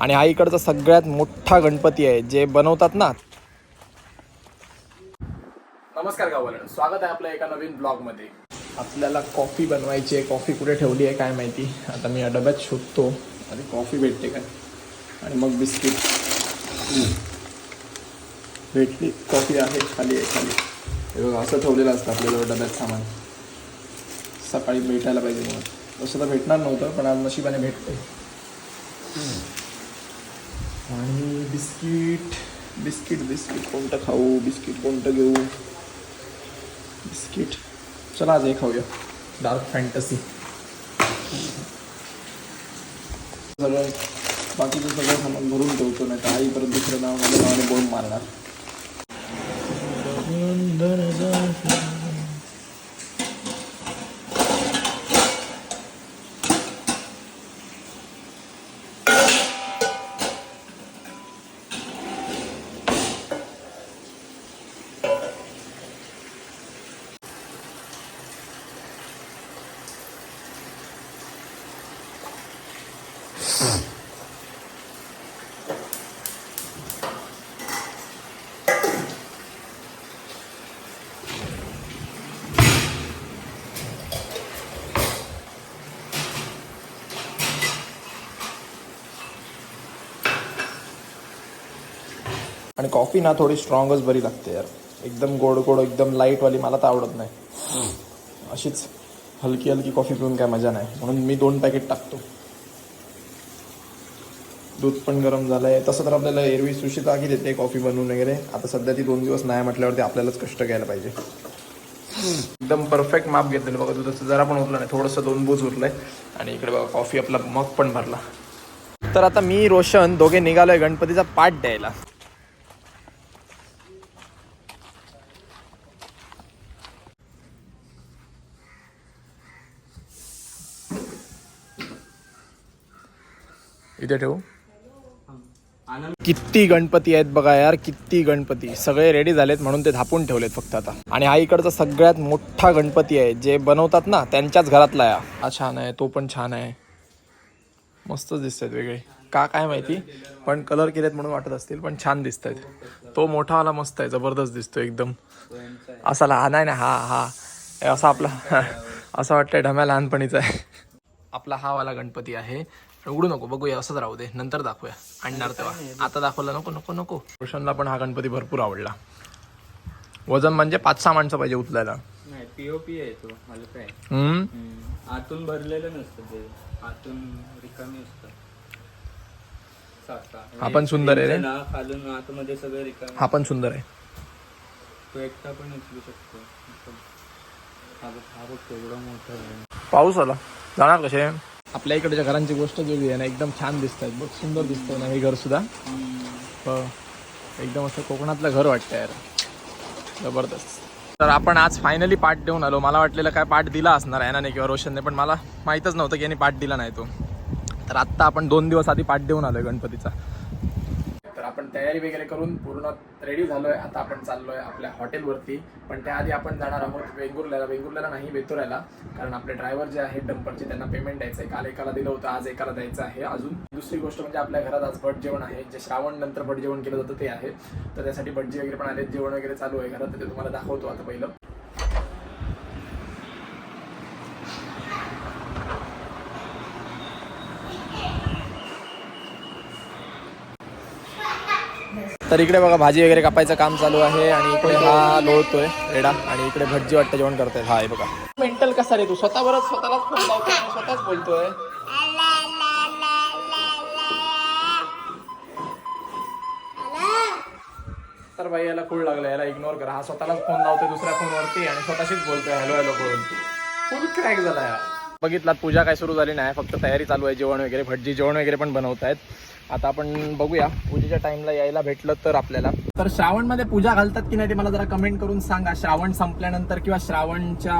आणि हा इकडचा सगळ्यात मोठा गणपती आहे जे बनवतात ना. नमस्कार गावाला स्वागत आहे आपल्या एका नवीन ब्लॉगमध्ये. आपल्याला कॉफी बनवायची आहे कॉफी कुठे ठेवली आहे काय माहिती? आता मी या डब्यात शोधतो. आणि कॉफी भेटते काय आणि मग बिस्किट. भेटली. कॉफी आहे खाली आहे खाली हे बघा असं ठेवलेलं असतं आपल्याजवळ डब्यात सामान. सकाळी भेटायला पाहिजे म्हणून. तसं तर भेटणार नव्हतं पण आज नशिबाने भेटते आणि बिस्किट बिस्किट बिस्किट कोणतं खाऊ? बिस्किट कोणतं घेऊ? बिस्किट. चला आज हे खाऊया. डार्क फॅन्टसी सगळं बाकीचं सगळं सामान भरून ठेवतो नाही तर आई परत दुसरं नाव माझ्या नावाने बोलून मारणार. आणि कॉफी ना थोडी स्ट्रॉंगच बरी लागते यार. एकदम गोड गोड एकदम लाईटवाली मला तर आवडत नाही. अशीच हलकी हलकी कॉफी पिऊन काय मजा नाही. म्हणून मी दोन पॅकेट टाकतो. दूध पण गरम झालंय. तसं तर आपल्याला एरवी सुशिता की देते कॉफी बनवून वगैरे. आता सध्या ती दोन दिवस नाही म्हटल्यावरती आपल्यालाच कष्ट घ्यायला पाहिजे. एकदम परफेक्ट माप घेतलेलं बघा दुधाचं जरा पण उरलं नाही. थोडंसं दोन बोज उरलंय. आणि इकडे बघा कॉफी आपला मग पण भरला. तर आता मी रोशन दोघे निघालोय गणपतीचा पाठ द्यायला. इथे ठेवू. किती गणपती आहेत बघा यार किती गणपती. सगळे रेडी झालेत म्हणून ते थापून ठेवलेत फक्त आता. आणि हा इकडचा सगळ्यात मोठा गणपती आहे जे बनवतात ना त्यांच्याच घरातला या हा. छान आहे तो पण छान आहे. मस्तच दिसत आहेत वेगळे. का काय माहिती? पण कलर केलेत म्हणून वाटत असतील पण छान दिसत आहेत तो मोठावाला मस्त आहे जबरदस्त दिसतो एकदम. असा लहान आहे ना हा. हा असा आपला असं वाटतंय ढम्या लहानपणीचा आहे. आपला हा वाला गणपती आहे. उघडू नको बघूया असंच राहू दे. नंतर दाखवूया. आणणार तेव्हा. आता दाखवलं नको नको नको. रोशनला पण हा गणपती भरपूर आवडला. वजन म्हणजे पाच सहा माणसं पाहिजे उचलायला. नाही पीओपी आहे तो मला काय हम्म? आतून भरलेलं नसतं ते. आतून रिकामी असतं. हा पण सुंदर आहे रे. ना खालून आतमध्ये सगळं रिकामी. हा पण सुंदर आहे. तो एकटा पण उचलू शकतो. हा बघ हा बघ केवढा मोठा पाऊस आला. जाणार कसे? आपल्या इकडच्या घरांची गोष्ट वेगळी आहे ना एकदम छान दिसत आहेत बघ सुंदर दिसतंय ना हे घर सुद्धा. हो. एकदम असं कोकणातलं घर वाटतं यार. जबरदस्त. तर आपण आज फायनली पाठ देऊन आलो. मला वाटलेलं काय पाठ दिला असणार आहे ना किंवा रोशनने पण मला माहीतच नव्हतं की यांनी पाठ दिला नाही तो. तर आत्ता आपण दोन दिवस आधी पाठ देऊन आलो गणपतीचा. आपण तयारी वगैरे करून पूर्ण रेडी झालोय. आता आपण चाललोय आपल्या हॉटेलवरती पण त्याआधी आपण जाणार आहोत वेंगुर्ल्याला. वेंगुर्ल्याला नाही बेतुऱ्याला कारण आपले ड्रायव्हर जे आहेत डंपरचे त्यांना पेमेंट द्यायचं आहे काल एकाला दिलं होतं आज एकाला द्यायचं आहे. अजून दुसरी गोष्ट म्हणजे आपल्या घरात आज भट जेवण आहे. जे श्रावण नंतर भट जेवण केलं जातं ते आहे. तर त्यासाठी भटजी वगैरे पण आले जेवण वगैरे चालू आहे. घरात ते तुम्हाला दाखवतो आता पहिलं. तर इकडे बघा भाजी वगैरे कापायचं काम चालू आहे आणि इकडे हा लोळतोय रेडा आणि इकडे भटजी वाटतं जेवण करतायत हा हे बघा. मेंटल कसा रे तू? स्वतः बरं स्वतःलाच फोन लावतोय स्वतःच बोलतोय. तर बाई याला खूळ लागला याला इग्नोर करा. हा स्वतःलाच फोन लावतोय दुसऱ्या फोनवरती आणि स्वतःशीच बोलतोय हॅलो हॅलो करून फुल क्रॅक झाला यार. बघितलात पूजा काय सुरू झाली नाही फक्त तयारी चालू आहे जेवण वगैरे भटजी जेवण वगैरे पण बनवत आहेत आता आपण बघूया पूजेच्या टाइमला यायला भेटलं तर आपल्याला. तर श्रावणमध्ये पूजा घालतात की नाही ते मला जरा कमेंट करून सांगा. श्रावण संपल्यानंतर किंवा श्रावणच्या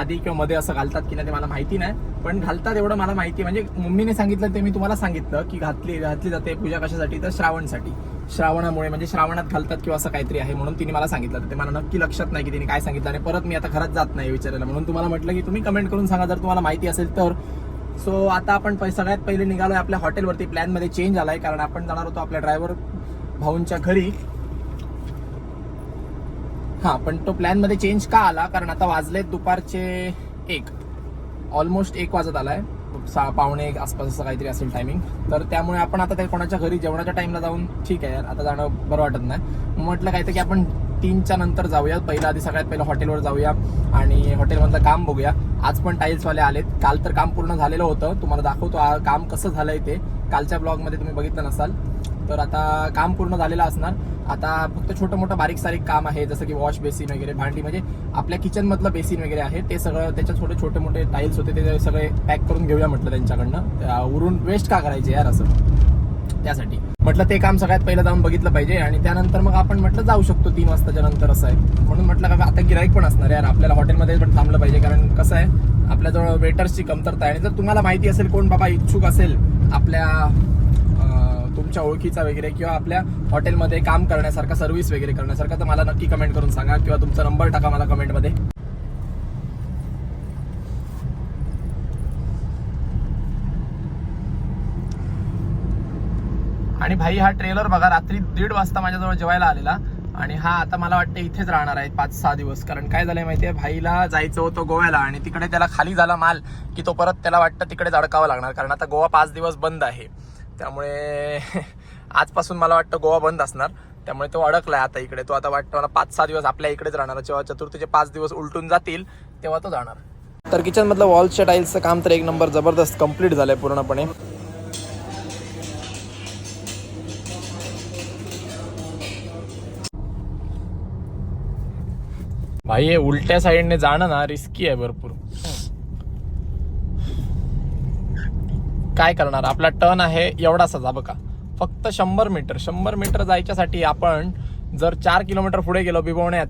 आधी किंवा मध्ये असं घालतात की नाही ते मला माहिती नाही. पण घालतात एवढं मला माहिती आहे. म्हणजे मम्मीने सांगितलं ते मी तुम्हाला सांगितलं की घातली घातली जाते पूजा कशासाठी? तर श्रावणसाठी. श्रावणामुळे म्हणजे श्रावणात घालतात किंवा असं काहीतरी आहे म्हणून तिने मला सांगितलं. तर ते मला नक्की लक्षात नाही की तिने काय सांगितलं आणि परत मी आता घरात जात नाही विचारायला. म्हणून तुम्हाला म्हटलं की तुम्ही कमेंट करून सांगा जर तुम्हाला माहिती असेल तर. सो आता आपण सगळ्यात पहिले निघालोय आपल्या हॉटेलवरती प्लॅनमध्ये चेंज आलाय कारण आपण जाणार होतो आपल्या ड्रायव्हर भाऊंच्या घरी. हा पण तो प्लॅनमध्ये चेंज का आला? कारण आता वाजलेत दुपारचे एक. ऑलमोस्ट एक वाजत आलाय. सहा पावणे एक आसपास असं काहीतरी असेल टायमिंग तर त्यामुळे आपण आता त्या कोणाच्या घरी जेवणाच्या टाईमला जाऊन ठीक आहे यार आता जाणं बरं वाटत नाही. म्हटलं काय की आपण तीनच्या नंतर जाऊया. पहिला आधी सगळ्यात पहिलं हॉटेलवर जाऊया आणि हॉटेलमधलं काम बघूया. आज पण टाईल्सवाले आलेत. काल तर काम पूर्ण झालेलं होतं. तुम्हाला दाखवतो काम कसं झालंय ते. कालच्या ब्लॉगमध्ये तुम्ही बघितलं नसाल. तर आता काम पूर्ण झालेलं असणार. आता फक्त छोटं मोठं बारीक सारीक काम आहे जसं की वॉश बेसिन वगैरे भांडी म्हणजे आपल्या किचन मधलं बेसिन वगैरे आहे. ते सगळं त्याच्यात छोटे छोटे मोठे टाईल्स होते ते सगळे पॅक करून घेऊया म्हटलं त्यांच्याकडनं. उरून वेस्ट का करायचे यार असं. त्यासाठी. म्हटलं ते काम सगळ्यात पहिलं जाऊन बघितलं पाहिजे आणि त्यानंतर मग आपण म्हटलं जाऊ शकतो तीन वाजताच्या नंतर असं आहे. म्हणून म्हटलं का आता गिराईक पण असणार यार. आपल्याला हॉटेलमध्ये पण थांबलं पाहिजे कारण कसं आहे आपल्याजवळ वेटर्सची कमतरता आहे. आणि जर तुम्हाला माहिती असेल कोण बाबा इच्छुक असेल आपल्या तुमच्या ओळखीचा वगैरे किंवा आपल्या हॉटेलमध्ये काम करण्यासारखा सर्व्हिस वगैरे करण्यासारखा तर मला नक्की कमेंट करून सांगा किंवा तुमचा नंबर टाका मला कमेंटमध्ये आणि भाई हा ट्रेलर बघा रात्री दीड वाजता माझ्याजवळ जेवायला आलेला आणि हा आता मला वाटतं इथेच राहणार आहे पाच सहा दिवस. कारण काय झालंय माहितीये भाईला जायचं होतं गोव्याला आणि तिकडे त्याला खाली झाला माल की तो परत त्याला वाटतं तिकडे अडकावं लागणार. कारण आता गोवा पाच दिवस बंद आहे. त्यामुळे आजपासून मला वाटतं गोवा बंद असणार. त्यामुळे तो अडकलाय आता इकडे. तो आता वाटतं मला पाच सहा दिवस आपल्या इकडेच राहणार. जेव्हा चतुर्थीचे पाच दिवस उलटून जातील तेव्हा तो जाणार. तर किचन मधलं वॉल्सच्या टाईल्सचं काम तर एक नंबर जबरदस्त कंप्लीट झालंय पूर्णपणे. भाई हे उलट्या साईडने जाणं ना रिस्की आहे भरपूर. काय करणार? आपला टर्न आहे एवढासा बघा. फक्त शंभर मीटर शंभर मीटर जायच्यासाठी आपण जर चार किलोमीटर पुढे गेलो बिबवण्यात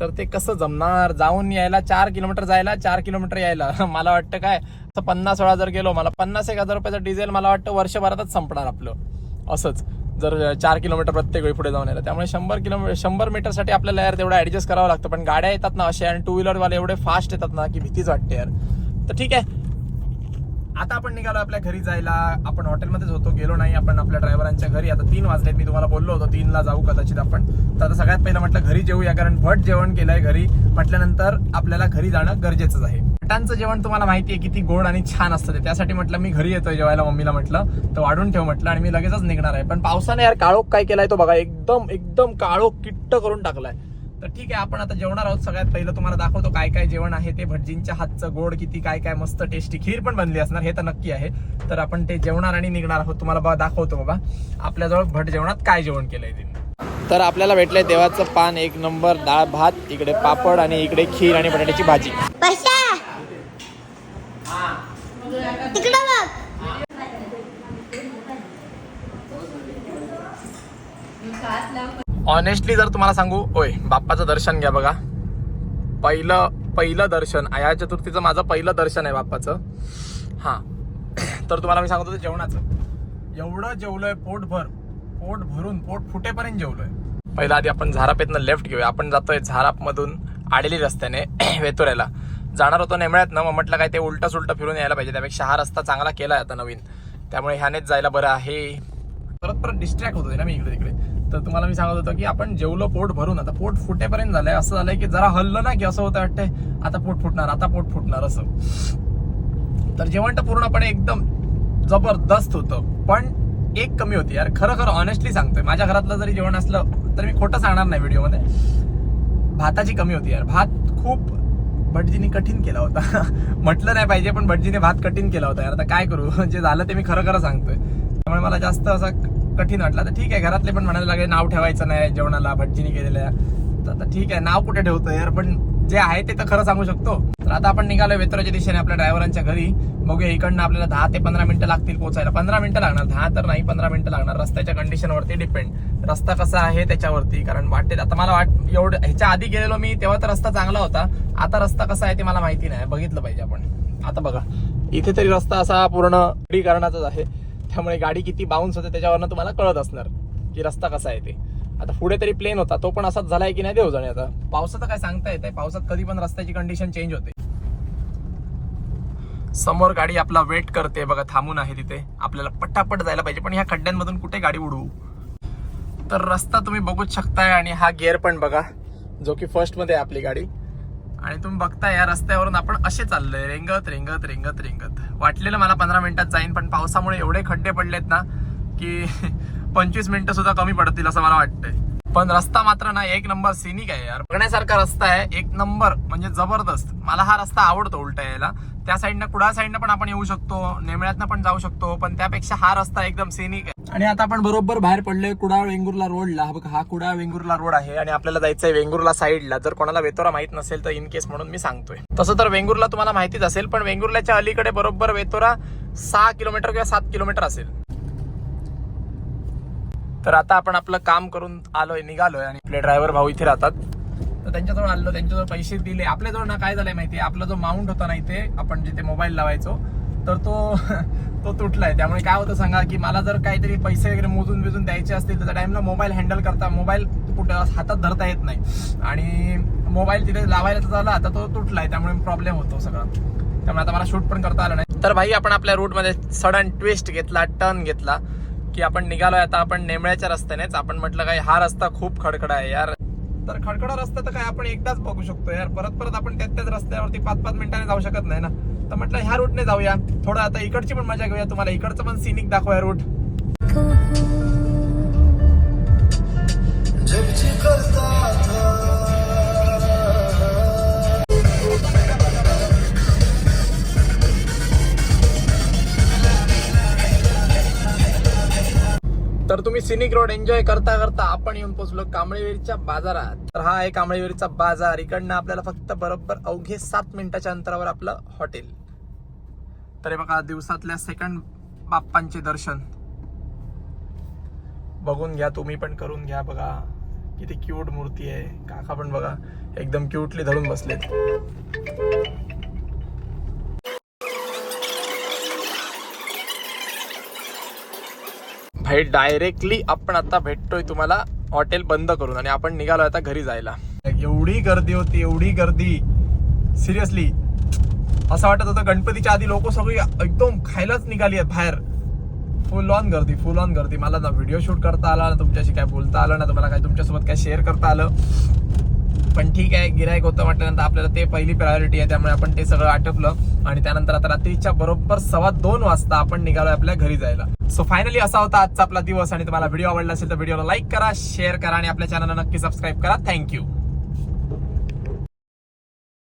तर ते कसं जमणार? जाऊन यायला चार किलोमीटर जायला चार किलोमीटर यायला. मला वाटतं काय? असं पन्नास वेळा जर गेलो मला पन्नास एक हजार रुपयाचं डिझेल मला वाटतं वर्षभरातच संपणार आपलं. असंच. जर चार किलोमीटर प्रत्येक वेळी पुढे जाऊन यायला. त्यामुळे शंभर किलोमीटर शंभर मीटरसाठी आपल्याला यार तेवढं ॲडजस्ट करावं लागतं. पण गाड्या येतात ना असे आणि टू व्हीलरवाले एवढे फास्ट येतात ना की भीतीच वाटते यार. तर ठीक आहे. आता आपण निघालो आपल्या घरी जायला. आपण हॉटेलमध्येच होतो गेलो नाही. आपण आपल्या ड्रायव्हरांच्या घरी. आता तीन वाजलेत मी तुम्हाला बोललो होतो तीनला जाऊ कदाचित आपण. तर आता सगळ्यात पहिलं म्हटलं घरी जेऊया कारण भट जेवण केलंय घरी. म्हटल्यानंतर आपल्याला घरी जाणं गरजेचंच आहे. भटांचं जेवण तुम्हाला माहिती आहे किती गोड आणि छान असतं ते. त्यासाठी म्हटलं मी घरी येतोय जेवायला मम्मीला म्हटलं. तर वाढून ठेव म्हटलं आणि मी लगेचच निघणार आहे. पण पावसाने यार काळोख काय केलाय तो बघा. एकदम एकदम काळोख किट्ट करून टाकलाय. तर ठीक आहे आपण आता जेवणार आहोत. सगळ्यात पहिलं तुम्हाला दाखवतो काय काय जेवण आहे. ते भटजींच्या हातचं गोड किती काय काय मस्त टेस्टी खीर पण बनली असणार हे तर नक्की आहे. तर आपण ते जेवणार आणि निघणार आहोत. तुम्हाला बा दाखवतो बाबा आपल्याजवळ भट जेवणात काय जेवण केलंय ते तर आपल्याला भेटलंय देवाचं पान एक नंबर डाळ भात इकडे पापड आणि इकडे खीर आणि बटाट्याची भाजी. ऑनेस्टली जर तुम्हाला सांगू होय बाप्पाचं दर्शन घ्या बघा. पहिलं पहिलं दर्शन आया चतुर्थीचं माझं पहिलं दर्शन आहे बाप्पाचं. हां. तर तुम्हाला मी सांगतो ते जेवणाचं. एवढं जेवलोय पोटभर. पोट भरून पोट फुटेपर्यंत जेवलोय. पहिला आधी आपण झारापेतनं लेफ्ट घेऊया. आपण जातोय झारापमधून आडेली रस्त्याने वेतुऱ्याला. जाणार होतो नेमळ्यात ना मग म्हटलं काय ते उलटं सुलटं फिरून यायला पाहिजे. त्यापेक्षा हा रस्ता चांगला केलाय आता नवीन. त्यामुळे ह्यानेच जायला बरं आहे. परत परत डिस्ट्रॅक्ट होतो ना मी इकडे तिकडे तर तुम्हाला मी सांगत होतो की आपण जेवलो पोट भरून आता पोट फुटेपर्यंत झालंय. असं झालंय की जरा हल्लं ना की असं होतं वाटतंय आता पोट फुटणार आता पोट फुटणार असं. तर जेवण तर पूर्णपणे एकदम जबरदस्त होतं. पण एक कमी होती यार. खरं खरं ऑनेस्टली सांगतोय. माझ्या घरातलं जरी जेवण असलं तर मी खोटं सांगणार नाही व्हिडिओमध्ये. भाताची कमी होती यार. भात खूप भटजीने कठीण केला होता. म्हटलं नाही पाहिजे पण भटजीने भात कठीण केला होता यार. आता काय करू? जे झालं ते मी खरं खरं सांगतोय. त्यामुळे मला जास्त असं कठीण वाटलं. तर ठीक आहे घरातले पण म्हणायला लागले नाव ठेवायचं नाही जेवणाला भटजीने केलेल्या. तर आता ठीक आहे नाव कुठे ठेवतो यार? पण जे आहे ते तर खरं सांगू शकतो. तर आता आपण निघालो वेतराच्या दिशेने आपल्या ड्रायव्हरांच्या घरी. बघूया इकडनं आपल्याला दहा ते पंधरा मिनिटं लागतील पोहोचायला पंधरा मिनिटं लागणार दहा तर नाही पंधरा मिनिटं लागणार. रस्त्याच्या कंडिशनवरती डिपेंड रस्ता कसा आहे त्याच्यावरती कारण वाटते आता मला वाट एवढं ह्याच्या आधी गेलेलो मी तेव्हा तर रस्ता चांगला होता. आता रस्ता कसा आहे ते मला माहिती नाही. बघितलं पाहिजे आपण. आता बघा. इथे तरी रस्ता असा पूर्ण कारणाचाच आहे. त्यामुळे गाडी किती बाउन्स होते त्याच्यावरनं तुम्हाला कळत असणार की रस्ता कसा आहे ते. आता पुढे तरी प्लेन होता तो पण असाच झालाय की नाही देऊ जाणे आता. पावसाचं काय सांगता येत आहे पावसात कधी पण रस्त्याची कंडिशन चेंज होते. समोर गाडी आपला वेट करते बघा थांबून आहे तिथे. आपल्याला पटापट जायला पाहिजे पण ह्या खड्ड्यांमधून कुठे गाडी उडवू? तर रस्ता तुम्ही बघूच शकताय आणि हा गिअर पण बघा जो की फर्स्टमध्ये आहे आपली गाडी. आणि तुम्ही बघताय या रस्त्यावरून आपण असे चाललोय. रेंगत रेंगत रेंगत रेंगत. वाटलेलं मला पंधरा मिनिटात जाईन पण पावसामुळे एवढे खड्डे पडलेत ना की पंचवीस मिनिटं सुद्धा कमी पडतील असं मला वाटतंय. पण रस्ता मात्र ना एक नंबर सिनिक आहे यार. बघण्यासारखा रस्ता आहे एक नंबर म्हणजे जबरदस्त. मला हा रस्ता आवडतो उलटा यायला. त्या साईडनं कुडा साईडनं पण आपण येऊ शकतो नेमळ्यातनं पण जाऊ शकतो पण त्यापेक्षा हा रस्ता एकदम सिनिक आहे. आणि आता आपण बरोबर बाहेर पडलोय कुडाळ वेंगुर्ला रोडला. बघ बघा हा कुडाळ वेंगुर्ला रोड आहे आणि आपल्याला जायचंय वेंगुर्ला साईडला जर कोणाला वेतोरा माहीत नसेल तर इन केस म्हणून मी सांगतोय. तसं तर वेंगुर्ला तुम्हाला माहितीच असेल पण वेंगुर्ल्याच्या अलीकडे बरोबर वेतोरा सहा किलोमीटर किंवा सात किलोमीटर असेल. तर आता आपण आपलं काम करून आलोय निघालोय आणि आपले ड्रायव्हर भाऊ इथे राहतात. तर त्यांच्याजवळ आलो त्यांच्याजवळ पैसे दिले. आपल्याजवळ ना काय झालंय माहिती आपला जो माउंट होता ना इथे आपण जिथे मोबाईल लावायचो तर तो तो तुटलाय. त्यामुळे काय होतं सांगा की मला जर काहीतरी पैसे वगैरे मोजून बिजून द्यायचे असतील तर त्या टाइमला मोबाईल हँडल करता मोबाईल कुठे हातात धरता येत नाही. आणि मोबाईल तिथे लावायला तर झाला तर तो तुटलाय. त्यामुळे प्रॉब्लेम होतो सगळा. त्यामुळे आता मला शूट पण करता आलं नाही. तर भाई आपण आपल्या रूटमध्ये सडन ट्विस्ट घेतला टर्न घेतला. की आपण निघालोय आता आपण नेमळ्याच्या रस्त्यानेच. आपण म्हटलं काय हा रस्ता खूप खडखडा आहे यार. तर खडखडा रस्ता तर काय आपण एकदाच बघू शकतो यार. परत परत आपण त्याच त्याच रस्त्यावरती पाच पाच मिनिटांनी जाऊ शकत नाही ना. तर म्हटलं ह्या रूटने जाऊया. थोडं आता इकडची पण मजा घेऊया तुम्हाला. इकडचं पण सिनिक दाखवूया रूट तर तुम्ही सिनिक रोड एन्जॉय करता करता आपण येऊन पोहोचलो कांबळेवेरीच्या बाजारात. तर हा आहे कांबळेवेरीचा बाजार. इकडनं आपल्याला फक्त बरोबर अवघे सात मिनिटाच्या अंतरावर आपलं हॉटेल तर हे बघा दिवसातल्या सेकंड बाप्पांचे दर्शन. बघून घ्या तुम्ही पण करून घ्या बघा. किती क्यूट मूर्ती आहे. काका पण बघा एकदम क्यूटली धरून बसलेत. भाई डायरेक्टली आपण आता भेटतोय तुम्हाला हॉटेल बंद करून आणि आपण निघालो आता घरी जायला. एवढी गर्दी होती एवढी गर्दी. सिरियसली असं वाटत होतं गणपतीच्या आधी लोक सगळी एकदम खायलाच निघाली आहेत बाहेर. फुल ऑन गर्दी फुल ऑन गर्दी. मला ना व्हिडिओ शूट करता आला ना तुमच्याशी काय बोलता आलं ना तुम्हाला काय तुमच्यासोबत काय शेअर करता आलं? पण ठीक आहे गिरायक होतं म्हटल्यानंतर आपल्याला ते पहिली प्रायोरिटी आहे त्यामुळे आपण ते सगळं आटपलं. आणि त्यानंतर आता रात्रीच्या बरोबर सव्वा दोन वाजता आपण निघालो आपल्या घरी जायला. सो फायनली असा होता आजचा आपला दिवस. आणि तुम्हाला व्हिडिओ आवडला असेल तर व्हिडिओला लाईक करा शेअर करा आणि आपल्या चॅनलला नक्की सबस्क्राईब करा. थँक्यू